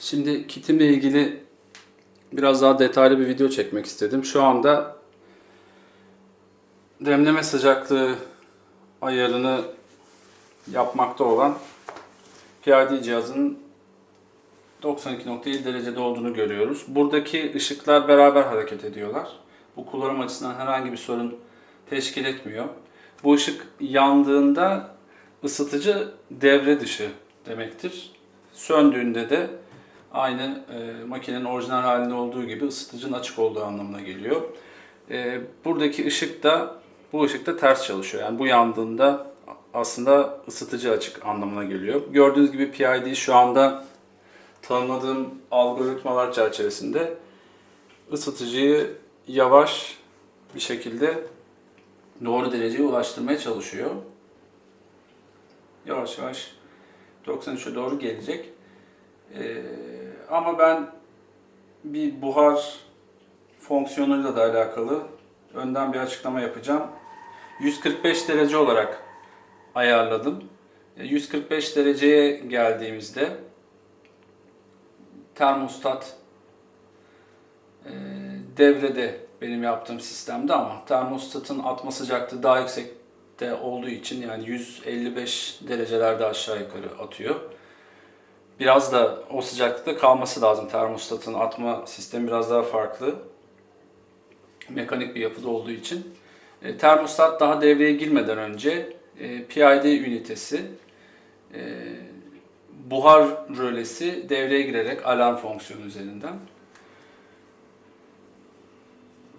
Şimdi kitimle ilgili biraz daha detaylı bir video çekmek istedim. Şu anda demleme sıcaklığı ayarını yapmakta olan PID cihazının 92.7 derecede olduğunu görüyoruz. Buradaki ışıklar beraber hareket ediyorlar. Bu kullanım açısından herhangi bir sorun teşkil etmiyor. Bu ışık yandığında ısıtıcı devre dışı demektir. Söndüğünde de aynı e, makinenin orijinal halinde olduğu gibi ısıtıcının açık olduğu anlamına geliyor. E, buradaki ışık da bu ışık da ters çalışıyor. Yani bu yandığında aslında ısıtıcı açık anlamına geliyor. Gördüğünüz gibi PID şu anda tanımladığım algoritmalar çerçevesinde ısıtıcıyı yavaş bir şekilde doğru dereceye ulaştırmaya çalışıyor. Yavaş yavaş 93'e doğru gelecek. Ee, ama ben bir buhar fonksiyonuyla da alakalı önden bir açıklama yapacağım. 145 derece olarak ayarladım. E, 145 dereceye geldiğimizde termostat e, devrede benim yaptığım sistemde ama termostatın atma sıcaklığı daha yüksekte olduğu için yani 155 derecelerde aşağı yukarı atıyor. Biraz da o sıcaklıkta kalması lazım termostatın atma sistemi biraz daha farklı. Mekanik bir yapıda olduğu için. E, termostat daha devreye girmeden önce e, PID ünitesi e, buhar rölesi devreye girerek alarm fonksiyonu üzerinden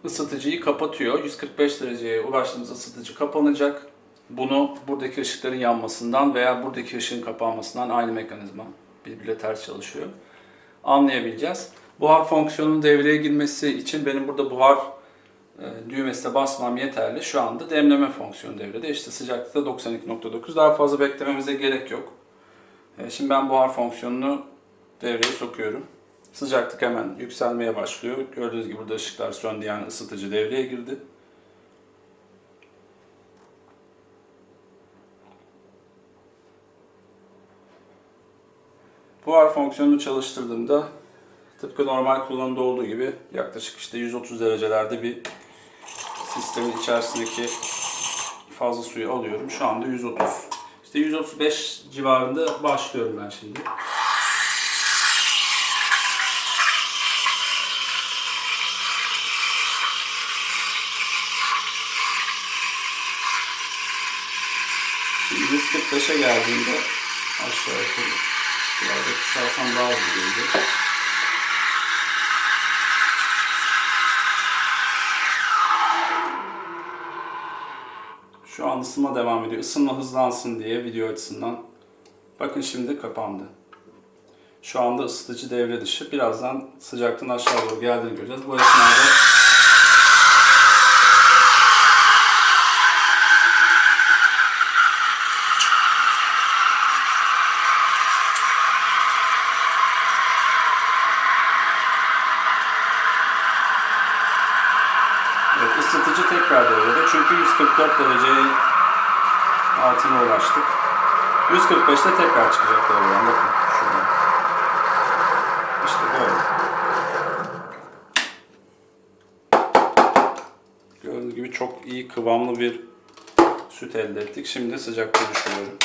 ısıtıcıyı kapatıyor. 145 dereceye ulaştığımız ısıtıcı kapanacak. Bunu buradaki ışıkların yanmasından veya buradaki ışığın kapanmasından aynı mekanizma birbiriyle ters çalışıyor. Anlayabileceğiz. Buhar fonksiyonunun devreye girmesi için benim burada buhar e, düğmesine basmam yeterli. Şu anda demleme fonksiyonu devrede. İşte sıcaklıkta 92.9. Daha fazla beklememize gerek yok. E, Şimdi ben buhar fonksiyonunu devreye sokuyorum. Sıcaklık hemen yükselmeye başlıyor. Gördüğünüz gibi burada ışıklar söndü yani ısıtıcı devreye girdi. Buhar fonksiyonunu çalıştırdığımda tıpkı normal kullanımda olduğu gibi yaklaşık işte 130 derecelerde bir sistemin içerisindeki fazla suyu alıyorum. Şu anda 130. İşte 135 civarında başlıyorum ben şimdi. Şimdi 145'e geldiğinde aşağı yukarı biraz da daha hızlı gelecek. Şu an ısınma devam ediyor. Isınma hızlansın diye video açısından. Bakın şimdi kapandı. Şu anda ısıtıcı devre dışı. Birazdan sıcaklığın aşağı doğru geldiğini göreceğiz. Bu esnada ısıtıcı tekrar devrede. Çünkü 144 dereceyi altına ulaştık. 145'te tekrar çıkacak devreden. Bakın şuradan. İşte böyle. Gördüğünüz gibi çok iyi kıvamlı bir süt elde ettik. Şimdi sıcaklığı düşürüyorum.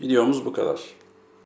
Videomuz bu kadar.